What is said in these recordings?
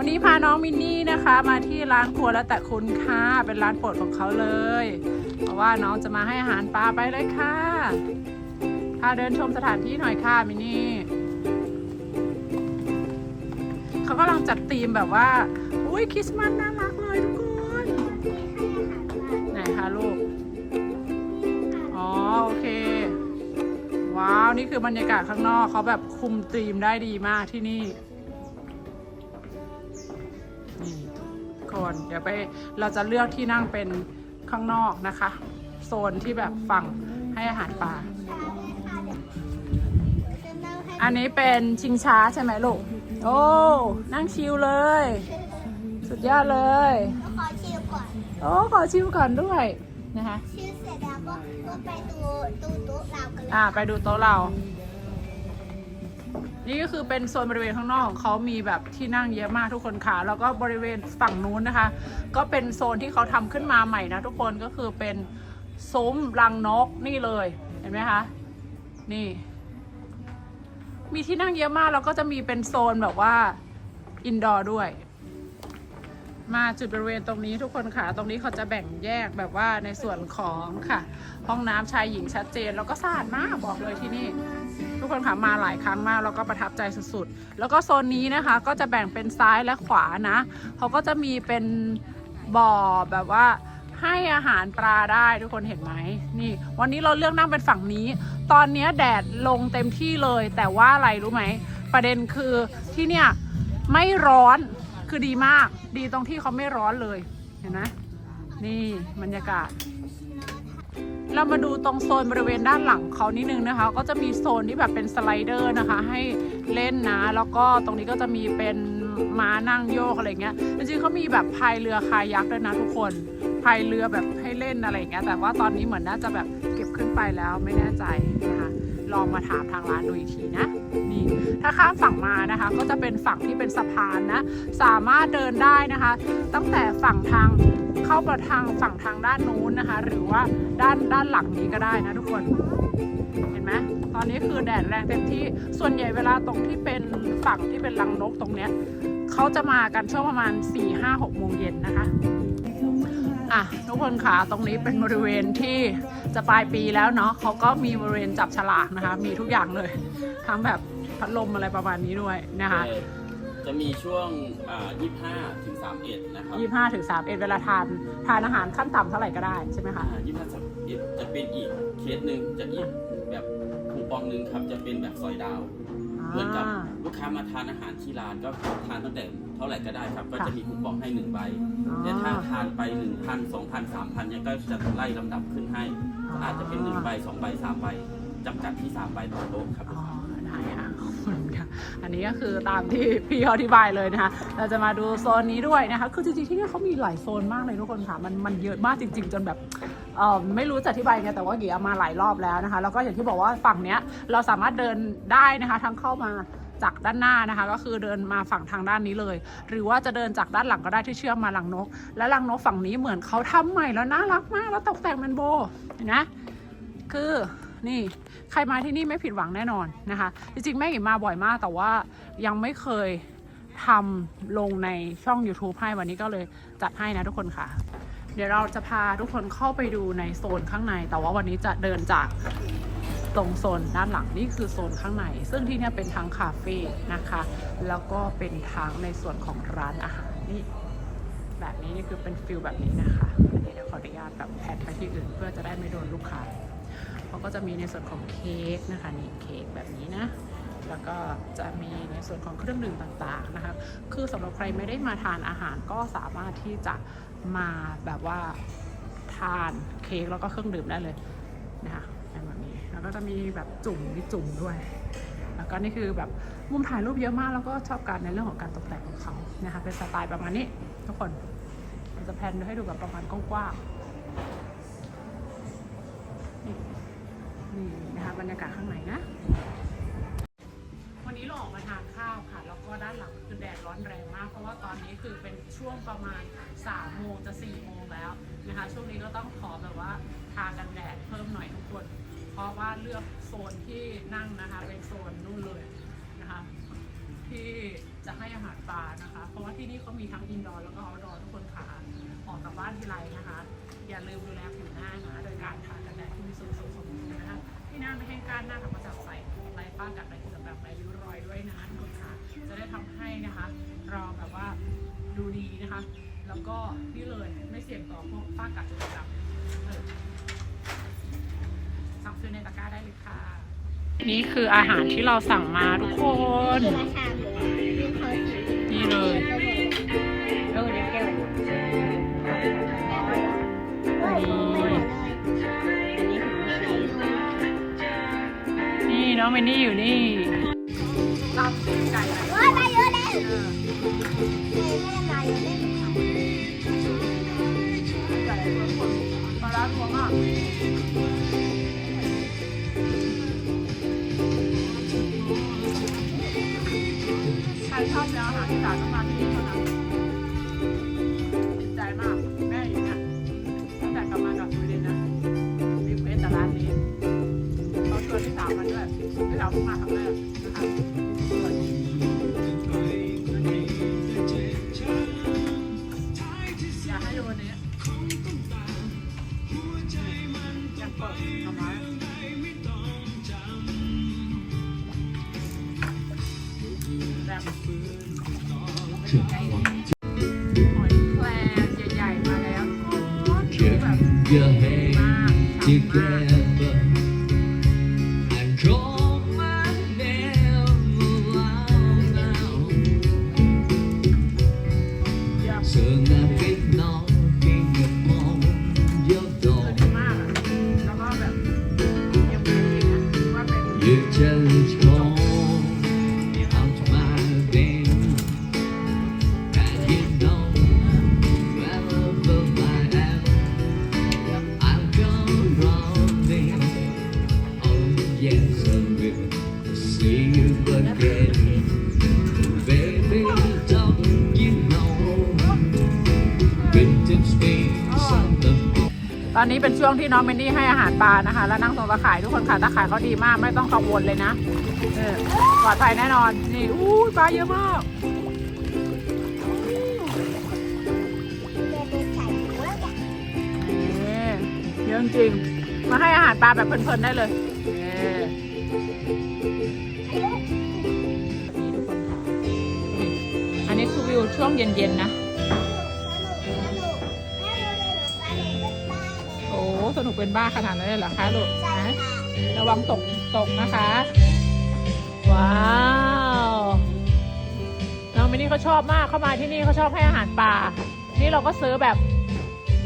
วันนี้พาน้องมินนี่นะคะ มาที่ร้านครัวและแต่คุณค่ะเป็นร้านโปรดของเขาเลย เพราะว่าน้องจะมาให้อาหารปลาไปเลยค่ะพาเดินชมสถานที่หน่อยค่ะมินนี่เขากำลังจัดธีมแบบว่า อุ้ยคริสต์มาสน่ารักเลยทุกคนไหนคะลูกอ๋อโอเค ว้าว นี่คือบรรยากาศข้างนอกเขาแบบคุมธีมได้ดีมากที่นี่ น เดี๋ยวไปเราจะเลือกที่นั่งเป็นข้างนอกนะคะ โซนที่แบบฝั่งให้อาหารปลา อันนี้เป็นชิงช้าใช่ไหมลูก โอ้ นั่งชิลเลย สุดยอดเลย ขอชิลก่อน โอ้ ขอชิลก่อนด้วยนะคะชิลเสร็จแล้วก็ก็ไปดูดูโต๊ะเรากันเลยอ่า ไปดูโต๊ะเรา นี่ก็คือเป็นโซนบริเวณข้างนอกของเขามีแบบที่นั่งเยอะมากทุกคนค่ะ แล้วก็บริเวณฝั่งนู้นนะคะ ก็เป็นโซนที่เขาทำขึ้นมาใหม่นะทุกคนก็คือเป็นซุ้มรังนกนี่เลยเห็นไหมคะนี่ มีที่นั่งเยอะมากแล้วก็จะมีเป็นโซนแบบว่าอินดอร์ด้วย มาจุดบริเวณตรงนี้ทุกคนค่ะ ตรงนี้เขาจะแบ่งแยกแบบว่าในส่วนของค่ะ ห้องน้ำชายหญิงชัดเจน แล้วก็สะอาดมากบอกเลยที่นี่ กคนค่ะมาหลายครั้งมากแล้วก็ประทับใจสุดๆ แล้วก็โซนนี้นะคะก็จะแบ่งเป็นซ้ายและขวานะเขาก็จะมีเป็นบ่อแบบว่าให้อาหารปลาได้ทุกคนเห็นไหมนี่ วันนี้เราเลือกนั่งเป็นฝั่งนี้ ตอนนี้แดดลงเต็มที่เลย แต่ว่าอะไรรู้ไหมประเด็นคือที่เนี่ยไม่ร้อนคือดีมาก ดีตรงที่เขาไม่ร้อนเลยเห็นไหมนี่บรรยากาศ เรามาดูตรงโซนบริเวณด้านหลังเขานิดนึงนะคะ ก็จะมีโซนที่แบบเป็นสไลเดอร์นะคะ ให้เล่นนะ แล้วก็ตรงนี้ก็จะมีเป็นม้านั่งโยกอะไรเงี้ยจริงๆเขามีแบบพายเรือคายักด้วยนะทุกคนพายเรือแบบให้เล่นอะไรเงี้ยแต่ว่าตอนนี้เหมือนน่าจะแบบเก็บขึ้นไปแล้วไม่แน่ใจนะคะ ลองมาถามทางร้านดูอีกทีนะนี่ถ้าข้ามฝั่งมานะคะ ก็จะเป็นฝั่งที่เป็นสะพานนะ สามารถเดินได้นะคะ ตั้งแต่ฝั่งทางเข้าประทางฝั่งทางด้านนู้นนะคะ หรือว่าด้านด้านหลังนี้ก็ได้นะทุกคนเห็นไหมตอนนี้คือแดดแรงเต็มที่ส่วนใหญ่เวลาตรงที่เป็นฝั่งที่เป็นรังนกตรงเนี้ยเขาจะมากันช่วงประมาณ4 5 6โมงเย็นนะคะ อะทุกคนค่ะตรงนี้เป็นบริเวณที่จะปลายปีแล้วเนาะเขาก็มีบริเวณจับฉลากนะคะ มีทุกอย่างเลย ทั้งแบบพัดลมอะไรประมาณนี้ด้วยนะคะ จะมีช่วงอ่า25ถึง31นะครับยี่ห้าถึงสามเอ็ดเวลาทานทานอาหารขั้นต่ำเท่าไหร่ก็ได้ใช่ไหมคะอ่า25 31จะเป็นอีกเคสหนึ่งจะอีกแบบคูปองหนึ่งครับจะเป็นแบบซอยดาวเหมือนกับอ่าลูกค้ามาทานอาหารที่ร้านก็ทานตั้งแต่ เท่าไหร่ก็ได้ครับ ก็ค่ะจะมีคูปองให้หนึ่งใบแต่ถ้าทานไป1,000 2,000 3,000เนี่ยก็จะไล่ลำดับขึ้นให้ก็อาจจะเป็น1ใบ2ใบ3ใบจำกัดที่3ใบต่อโต๊ะครับ อ๋อได้ค่ะขอบคุณค่ะอันนี้ก็คือตามที่พี่เขาอธิบายเลยนะคะ เราจะมาดูโซนนี้ด้วยนะคะ คือจริงๆที่นี่เขามีหลายโซนมากเลยทุกคนค่ะ มันมันเยอะมากจริง ๆ จนแบบเออไม่รู้จะอธิบายไงแต่ว่าเกียมาหลายรอบแล้วนะคะ แล้วก็อย่างที่บอกว่าฝั่งเนี้ยเราสามารถเดินได้นะคะ ทั้งเข้ามา จากด้านหน้านะคะ ก็คือเดินมาฝั่งทางด้านนี้เลย หรือว่าจะเดินจากด้านหลังก็ได้ที่เชื่อมมาหลังนก และหลังนกฝั่งนี้เหมือนเขาทำใหม่แล้วน่ารักมากแล้วตกแต่งเป็นโบเห็นไหมคือนี่ใครมาที่นี่ไม่ผิดหวังแน่นอนนะคะ จริงๆ แม่หญิงมาบ่อยมาก แต่ว่ายังไม่เคยทำลงในช่อง YouTube ให้วันนี้ก็เลยจัดให้นะทุกคนค่ะ เดี๋ยวเราจะพาทุกคนเข้าไปดูในโซนข้างใน แต่ว่าวันนี้จะเดินจาก ตรงโซนด้านหลังนี่คือโซนข้างใน ซึ่งที่นี่เป็นทั้งคาเฟ่นะคะ แล้วก็เป็นทั้งในส่วนของร้านอาหารนี่แบบนี้นี่คือเป็นฟิลแบบนี้นะคะอันนี้เดี๋ยวขออนุญาตแบบแพนไปที่อื่น เพื่อจะได้ไม่โดนลูกค้าเขาก็จะมีในส่วนของเค้กนะคะนี่เค้กแบบนี้นะแล้วก็จะมีในส่วนของเครื่องดื่มต่างๆนะคะ คือสำหรับใครไม่ได้มาทานอาหารก็สามารถที่จะมาแบบว่าทานเค้กแล้วก็เครื่องดื่มได้เลยนะคะ แล้วก็จะมีแบบจุ่มมีจุ่มด้วย แล้วก็นี่คือแบบมุมถ่ายรูปเยอะมากแล้วก็ชอบการในเรื่องของการตกแต่งของเขานะคะเป็นสไตล์ประมาณนี้ทุกคนเราจะแพนให้ดูแบบประมาณกว้างๆนี่นี่นะคะบรรยากาศข้างในนะวันนี้เราออกมาทานข้าวค่ะ แล้วก็ด้านหลังคือแดดร้อนแรงมาก เพราะว่าตอนนี้คือเป็นช่วงประมาณ3โมงจะ4โมงแล้วนะคะ ช่วงนี้ก็ต้องขอแบบว่าทากันแดด ราะว่าเลือกโซนที่นั่งนะคะ เป็นโซนนู่นเลยนะคะ ที่จะให้อาหารปลานะคะ เพราะว่าที่นี่เขามีทั้งอินดอร์แล้วก็เอาดอร์ทุกคนขาออกจากบ้านทีไรนะคะ อย่าลืมดูแลผิวหน้านะโดยการทากันแดดที่มีส่วนผสมนะคะที่หน้าไม่แห้งก้านหน้าทำมาจากใสไรป้ากัดไรสำหรับไรริ้วรอยด้วยนะทุกคนค่ะ จะได้ทำให้นะคะเราแบบว่าดูดีนะคะ แล้วก็นี่เลยไม่เสี่ยงต่อพวกฝ้ากัดจุดดำ สั่งซื้อในตะกร้าได้เลยค่ะ นี่คืออาหารที่เราสั่งมาทุกคนคือราคาหมูมีเขาสีนี่เลยเออเด็กแก้วนี่น้องเมนนี่อยู่นี่ ที่สามมาด้วยที่สามเพิ่งมาครั้งแรกนะคะอร่อยอยากให้ดูวันนี้ยังเปิดทำไมแบบหอยแครงใหญ่ๆมาแล้วแบบ your head มากฉ่ำมาก together ตอนนี้เป็นช่วงที่น้องเมนนี่ให้อาหารปลานะคะ แล้วนั่งตรงตะข่ายทุกคนค่ะตะข่ายเขาดีมากไม่ต้องกังวลเลยนะปลอดภัยแน่นอนนี่อู้ปลาเยอะมากเยอะจริงมาให้อาหารปลาแบบเพลินๆได้เลยอันนี้คือวิวช่วงเย็นๆนะ เป็นบ้าขนาดนั้นเลยเหรอคะลูกนะระวังตกตกนะคะ ว้าวน้องมินนี่เขาชอบมากเข้ามาที่นี่เขาชอบให้อาหารปลานี่เราก็ซื้อแบบ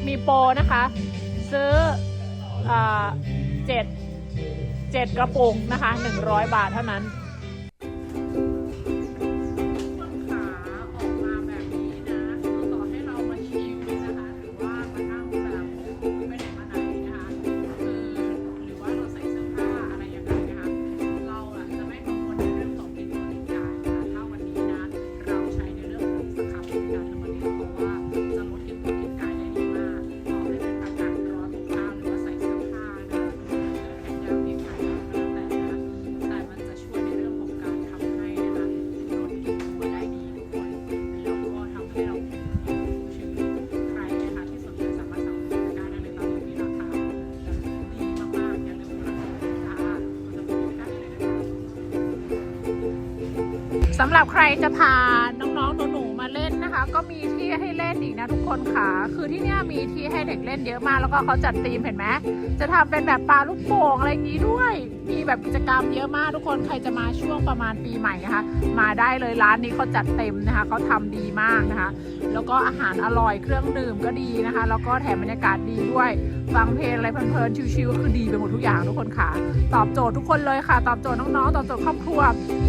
มีโปรนะคะ ซื้ออ่าเจ็ดเจ็ดกระปุกนะคะหนึ่งร้อยบาทเท่านั้น สำหรับใครจะพาน้องๆหนูๆมาเล่นนะคะ ก็มีที่ให้เล่นอีกนะทุกคนค่ะ คือที่เนี่ยมีที่ให้เด็กเล่นเยอะมาก แล้วก็เขาจัดธีมเห็นไหมจะทำเป็นแบบปลาลูกโป่งอะไรอย่างนี้ด้วย มีแบบกิจกรรมเยอะมากทุกคนใครจะมาช่วงประมาณปีใหม่นะคะ มาได้เลยร้านนี้เขาจัดเต็มนะคะเขาทำดีมากนะคะ แล้วก็อาหารอร่อยเครื่องดื่มก็ดีนะคะ แล้วก็แถมบรรยากาศดีด้วย ฟังเพลงอะไรเพลินๆชิวๆก็คือดีไปหมดทุกอย่างทุกคนค่ะ ตอบโจทย์ทุกคนเลยค่ะ ตอบโจทย์น้องๆ ตอบโจทย์ครอบครัว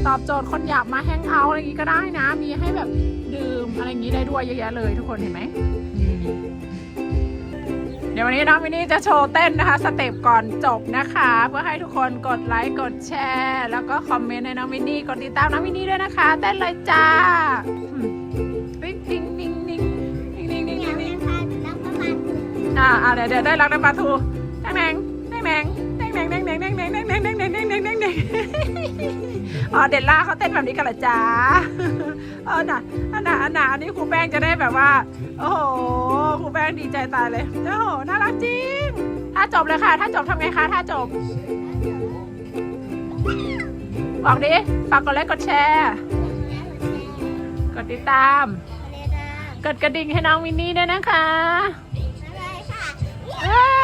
ตอบโจทย์คนอยากมาแฮงเอาท์อะไรอย่างนี้ก็ได้นะ มีให้แบบดื่มอะไรอย่างนี้ได้ด้วยเยอะแยะเลยทุกคนเห็นไหมเดี๋ยววันนี้น้องมินนี่จะโชว์เต้นนะคะ สเต็ปก่อนจบนะคะ เพื่อให้ทุกคนกดไลค์กดแชร์ แล้วก็คอมเมนต์ให้น้องมินนี่กดติดตามน้องมินนี่ด้วยนะคะ เต้นเลยจ้า อ่าเดี๋ยวเดี๋ยวได้รักได้ปลาทูแดงแดงแดงแดงแดงแดงแดงแดงแดงแดงแดงแดงแดงแดงแดงแดงแดงแดงอ๋อเดลล่าเขาเต้นแบบนี้กันเหรอจ๊ะเออน่ะอันน่ะอันน่ะอันนี้ครูแป้งจะได้แบบว่า โอ้โหครูแป้งดีใจตายเลยโอ้โหน่ารักจริงถ้าจบเลยค่ะ ถ้าจบทำไงคะถ้าจบ บอกดิฝากกดไลค์กดแชร์กดติดตามกดกระดิ่งให้น้องวินนี่ด้วยนะคะ บ๊